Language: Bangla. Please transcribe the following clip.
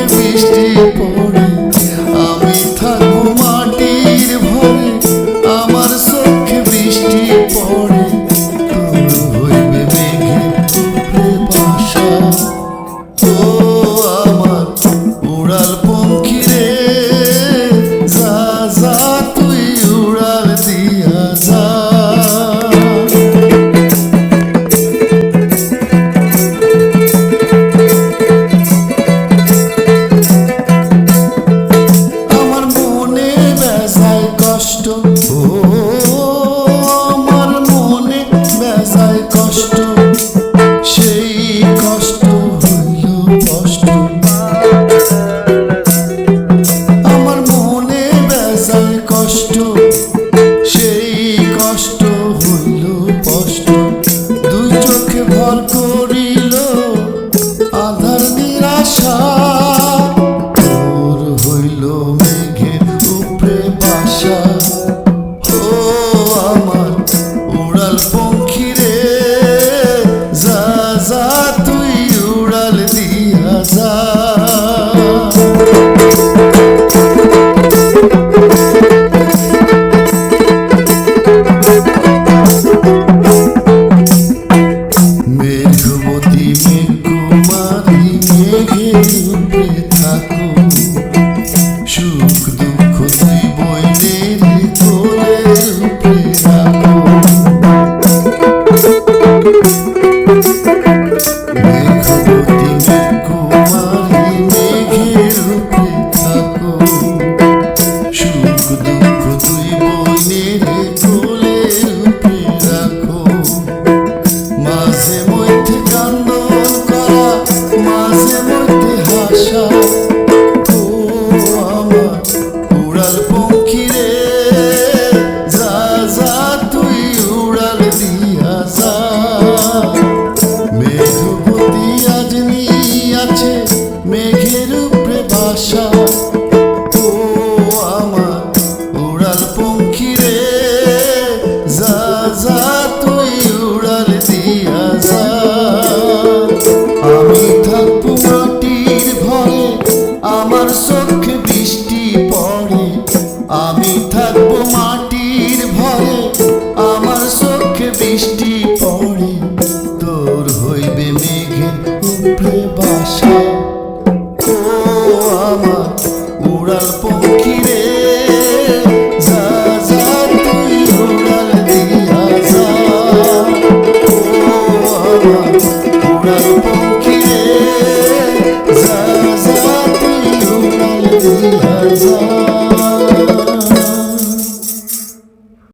resistir. ঝড় করিল আধার নিরাশা। তোর হইল মেঘের উপরে বাসা। Yeah. আমার উড়ার পথ